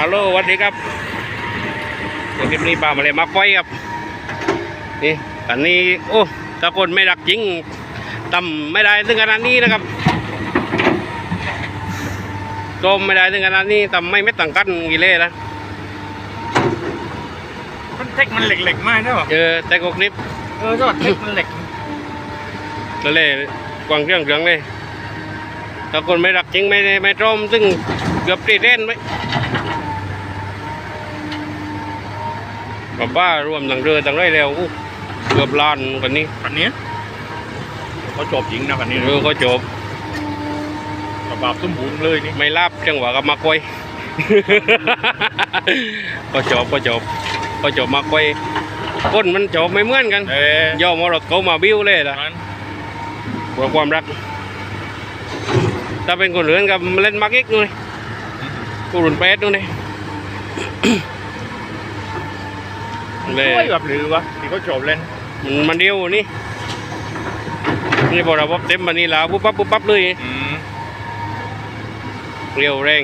ฮัลโหลสวัสดีครับเดี๋ยวคลิปนี้ป้ามาเลยมาไฟครับนี่อันนี้โอ้ตะคนไม่รักจริงตำไม่ได้ถึงขนาดนี้นะครับโจมไม่ได้ถึงขนาดนี้ตำไม่เม็ดตังกันกี่เล่นะมันเทคมันเหล็กๆมากใช่ป่ะเจอแต่กคลิปเออก็เทคมันเหล็กแล้วเล่กวางเครื่องเครื่องเลยตะคนไม่รักจริงไม่ได้ไม่โจมซึ่งเกือบตีเล่นไหม กับบ้ารวมต่างเรือต่างไรแล้วอู้เกือบล้านกันนี้คันนี้เขาจบจริงนะคันนี้เรือก็จบกระบาดสมบูรณ์เลยนี่ไม่ลาบจังหวะกับมาควยก็จบก็จบก็จบมาควยก้นมันจบไม่เหมือนกันเออย่อมรดเขามาบิ้วเลยล่ะมันกว่าความรัก ถ้าเป็นคนอื่นกับเล่นมาร์กอีกนู่นนี่กูรุนเป็ดนู่นนี่ เลยช่วยแบบหรือวะที่เขาจบเล่นมันมันเดียวนี่นี่พอเราปั๊บเต็มมันนี่แล้วปุ๊บปั๊บปุ๊บปั๊บเลยอืมเร็วแรง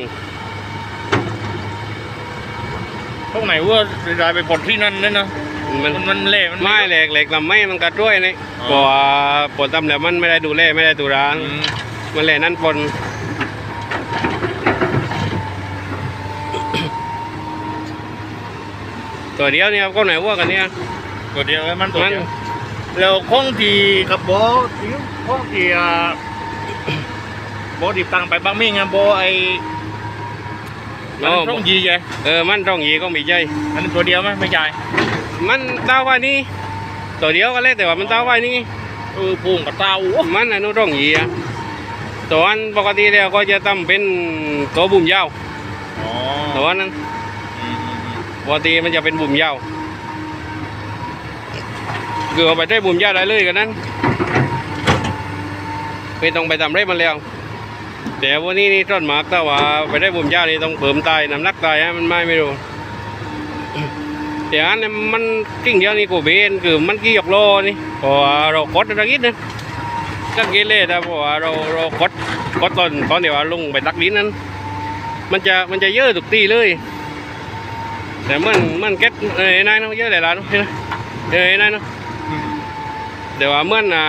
ตรงไหนว่าได้ไปปลดที่นั่นเนี่ยนะมันมันมันเละมัน ไม่แหลกแหลกลำไม่มันกระด้วยนี่อ๋อเพราะว่าปวดตำแล้วมันไม่ได้ดูแลไม่ได้ดูร้านอืมมันแหลนั่นปน ตัวเดียวนี่ครับก็ไหนว่ากันเนี่ยตัวเดียวเลยมันตัวมันเดียวแล้วข้องที่กับโบทิ้งข้องที่อ่าโบดิบตังไปบางมิ่งอะโบไอมันโอ้ต้องยีไงเออมันต้องหยีก็มีใจอันนั้นตัวเดียวไหมไม่ใช่มันเต้าไว้นี่ตัวเดียวก็เลยแต่ว่ามันเต้าไว้นี่เออพุงกับเตาโอ้มันอนุต้องหยีอะตัวอันปกติแล้วก็จะทำเป็นตัวบุ่มยาวอ๋อตัวนั้นอืมอืมอืม ปกติมันจะเป็นบุ่มยาวคือเอาไปได้บุ่มยาวได้เลยกันนั้นไม่ต้องไปทำไรมันแล้วแต่วันนี้นี่ต้นหมากแต่ว่าไปได้บุ่มยาวนี่ต้องเพิ่มตายน้ำนักตายฮะมันไม่ไม่รู้แต่อันนี้มันกิ่งเดียวนี่กูเบนคือมันกี่หยกโลนี่เพราะเรากดระกิดนะก็กิเลสนะพราะว่าเราเรากดกดตอนตอนเดี๋ยวว่าลงไปตักดินนั้น มันจะมันจะเยอะทุกตีเลย แต่มันมันเก็ตเอ้ยนายเนาะเยอะหลายล้านเนาะเห็นไหมเอ้ยนายเนาะอืมแต่ว่าเมื่อนอ่า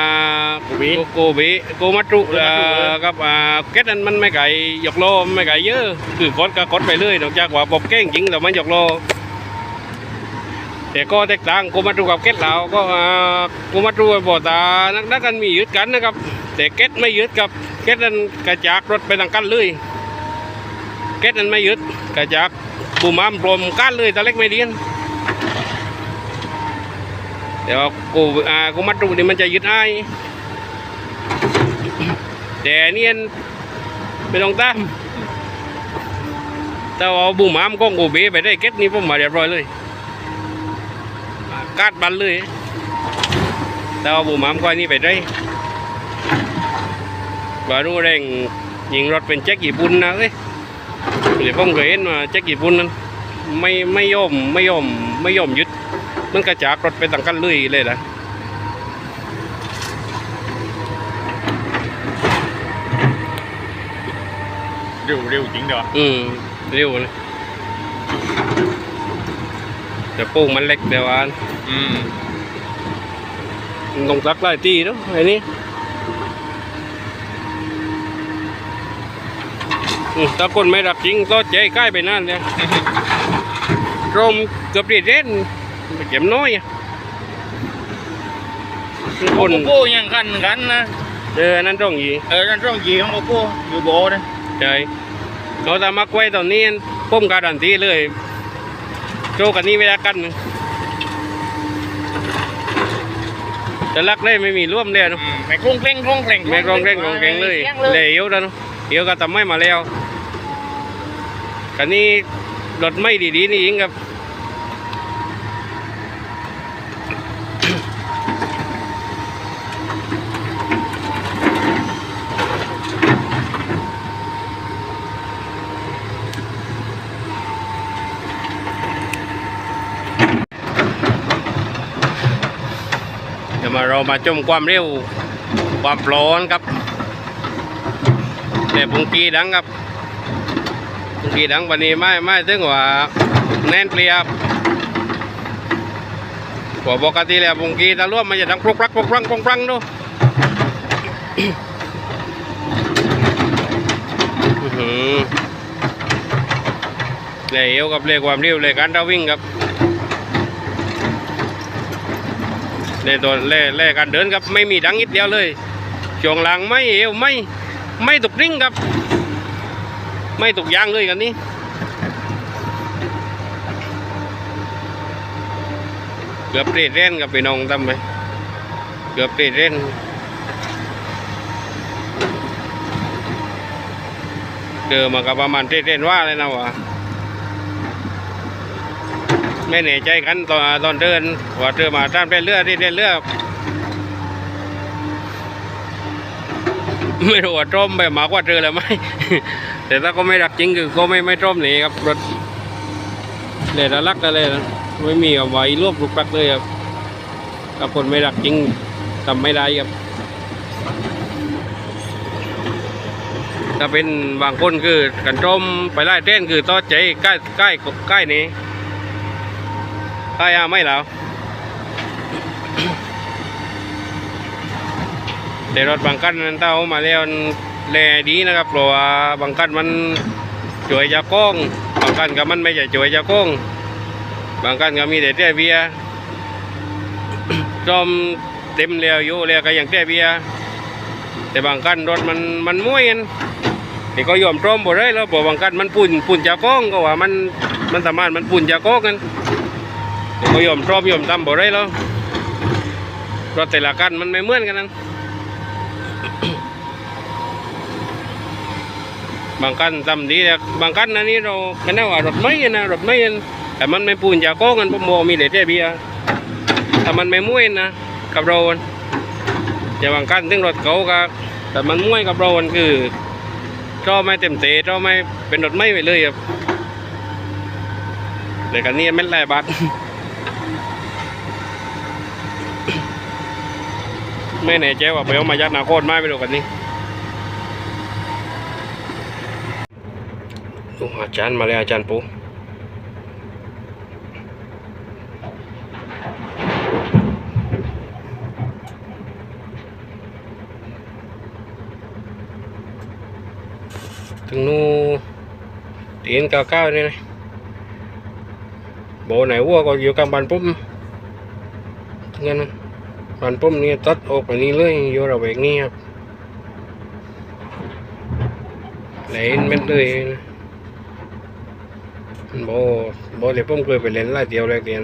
โกบิโกบิโกมัตรุโกมัตรุเออกับอ่าเก็ตนั้นมันไม่ไก่หยกโลมันไม่ไก่เยอะ คือกดก็กดไปเรื่อยนอกจากว่าปบเก้งจริงแต่มันหยกโลแต่ก็แตกต่างโกมัตรุกับเก็ตเราก็อ่าโกมัตรุกับโบตานักนักกันมียึดกันนะครับ แต่เก็ตไม่ยึดกับเก็ตนั้นกระจากรถไปทางกันเลยเก็ตนั้นไม่ยึดกระจาก ปูมามปลมก้านเลยตะเล็กไม่เดียนแต่ว่ากูอ่ากูมัดตรงนี้มันจะยึดไอ้แต่เนี่ยไม่ต้องตามแต่ว่าบูมามก็กูเบไปได้เก็ตนี้ผมมาเรียบร้อยเลยกาดบันเลยแต่ว่าบูมามก็อันนี้ไปได้บารูแรงยิงรถเป็นแจ็คญี่ปุ่นนะเอ้ย เดี๋ยวผมเคยเห็นว่าแจ็คญี่ปุ่นนั้นไม่ไม่ยอมไม่ยอมไม่ยอมยึด มันกระจากรถไปต่างกันเลยเลยนะเร็วเร็วจริงเด้ออืมเร็วเลยแต่โป้งมันเล็กแต่ว่าอืมมันต้องตักหลายตีเนาะไอ้นี่อืม ถ้าคนไม่รักจริงก็ใจใกล้ไปนั่นเนี่ยรมเกือบดีเด่นเก็บน้อยอะคือคโอนโก้ยังกันกันนะเอออันนั่นต้องยีเออนั่นต้องยีของโอโก้อยู่โบนะใช่เราทำมาไว้ตอนนี้ปุ้มการันตีเลยโจกันนี้ไม่ได้กันแต่ลักเล่ไม่มีร่วมเลยเนอะอืมไม่คลุ้งเคร่งคลุ้งเคร่งแม่กรองเร่งกรองเร่งเลยสีงเหลวแล้วเนอะเดี๋ยวก็ทำไม่มาแล้ว กันนี้รถไม่ดีๆนี่เองครับเดี๋ยวมาเรามาชมความเร็ว ความร้อนครับแต่ปุงกีดังครับ บางทีดังวันนี้ไม่ไม่ถึงว่าแน่นเปรียบกว่าปกติแล้วบางทีตะล่วมมันจะดังปลุกปลักปลุกปลังปลุกปลังดูอื้อหือเลยเอวกับเลยความเร็วเลยการเราวิ่งครับเลยตัวเล่เล่การเดินครับไม่มีดังนิดเดียวเลยช่วงหลังไม่เอวไม่ไม่ตกริ่งครับ ไม่ตกยางเลยกันนี้เกือบเปรตเล่นกับพี่น้องทำไปเกือบเปรตเล่นเจอมากับประมาณเปรตเล่นว่าเลยนะวะไม่แน่ใจกันตอนตอนเดินว่าเจอมาตามเล่นเรือเล่นเรือไม่รู้ว่าตรมไปมากกว่าเจอแล้วไหม แต่ถ้าก็ไม่รักจริงคือก็ไม่ไม่ตรมหนีครับรถเลยละลักอะไรนะไม่มีกับไว้รวบลุกปักเลยครับถ้าคนไม่รักจริงทำไม่ได้ครับถ้าเป็นบางคนคือกันตรมไปไล่เต้นคือต่อใจใกล้ใกล้ใกล้นี้ใกล้อาไม่แล้วแต่รถบางคันนั้นเต้ามาแล้ว แลดีนะครับเพราะว่าบางคันมันช่วยจะก้งบางคันก็มันไม่ใช่ช่วยจะก้งบางคันก็มีแต่เตี้ยเบียร์จอมเต็มแล้วอยู่แล้วก็ยังเตี้ยเบียแต่บางคันรถมันมันม้วยกันนี่ก็ยอมตรมบ่ได้แล้วเพราะบางคันมันปุ่นปุ่นจะก้งก็ว่ามันมันสามารถมันปุ่นจะก้งกันนี่ก็ยอมตรมยอมทำบ่ได้แล้วรถแต่ละคันมันไม่เหมือนกันนั้น บางคันทำดีแต่บางคันอันนี้เราไม่ได้ว่ารถไม่นะรถไม่นแต่มันไม่ปูนจากโก้กันผมบอกมีเด็ดเบียแต่มันไม่มุ่ยนะกับเราแต่บางคันถึงรถเขาก็แต่มันมุ่ยกับเราคือเจ้าไม่เต็มเตะเจ้าไม่เป็นรถไม่ไปเลยครับแต่กันนี้ไม่แลบาทไม่แน่ใจว่าไปเอามายัดนาโคตรไม่ไปดูกันนี้ โอ้อาจารย์มาเลยอาจารย์ปูถึงนู่นตีนเก้าเก้านี่นะโบไหนวัวก็อยู่กลางบ้านปุ๊บงั้นนะบ้านปุ๊บนี่ตัดออกไปนี่เลย อยู่ระเวกนี่ครับไหลเม็ดเลยนะโบโบเดี๋ยวผมเคยไปเล่นหลายเดียวเลยเรียน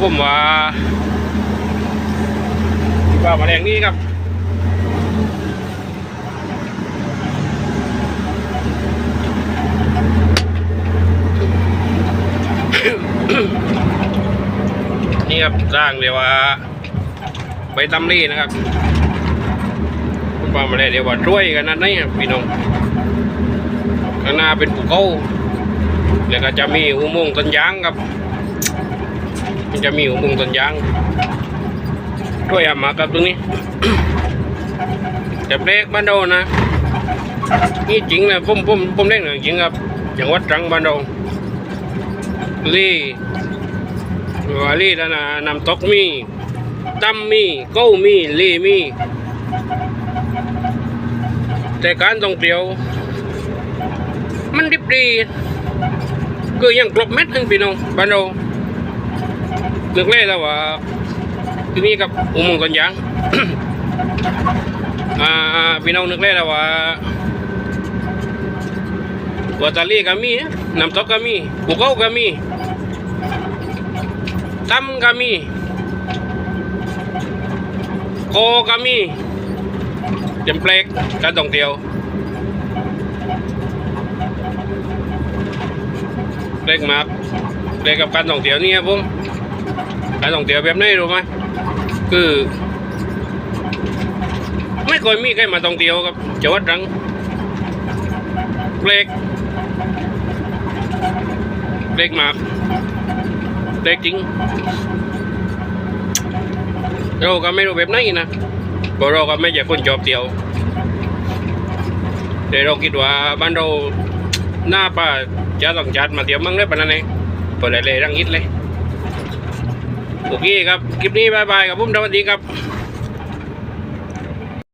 ผมว่าว่ามาแรงนี้ครับนี่ครับร้างเรียกว่าใบตำลีนะครับคุณป้ามาเลยเรียกว่าช่วยกันนั่นนี่พี่น้องข้างหน้าเป็นภูเขาแล้วก็จะมีอุโมงค์ต้นยางครับ มันจะมีอุโมงต้นยางช่วยอามากับตรงนี้แต่เล็กบ้านเรานะ นี่จริงนะผมผมผมเล่นจริงครับจังหวัดตรังบ้านเราลี่วาลี่แล้วนะนำตกมีตั้มมีเก้ามีลี่มีแต่การท่องเที่ยว มันดิบดี คือยังกลบเม็ดทั้งพี่น้องบ้านเรา นึกเลยแล้วว่าที่นี่กับอุโมงค์กันยางอ่าพี่น้องนึกเลยแล้วว่าวัตาลีก็มีน้ำตกก็มีภูเขาก็มีตั้มก็มีโคก็มีเต็มเพลกการท่องเที่ยวเล็กมากเล็กกับการท่องเที่ยวนี่ครับผม การท่องเที่ยวแบบนี้รู้ไหมคือ ไม่เคยมีใครมาท่องเที่ยวครับจังหวัดรังเล็กเล็กมากเล็กจริงเราก็ไม่รู้แบบไหนนะเพราะเราก็ไม่ใช่คนชอบเที่ยวแต่เราคิดว่าบ้านเราหน้าป้าจะต้องจัดมาเดียวมั่งได้ปะนั่นเองเปิดเลยเลยรังอิดเลย โอเคครับ คลิปนี้บายบายครับผมสวัสดีครับ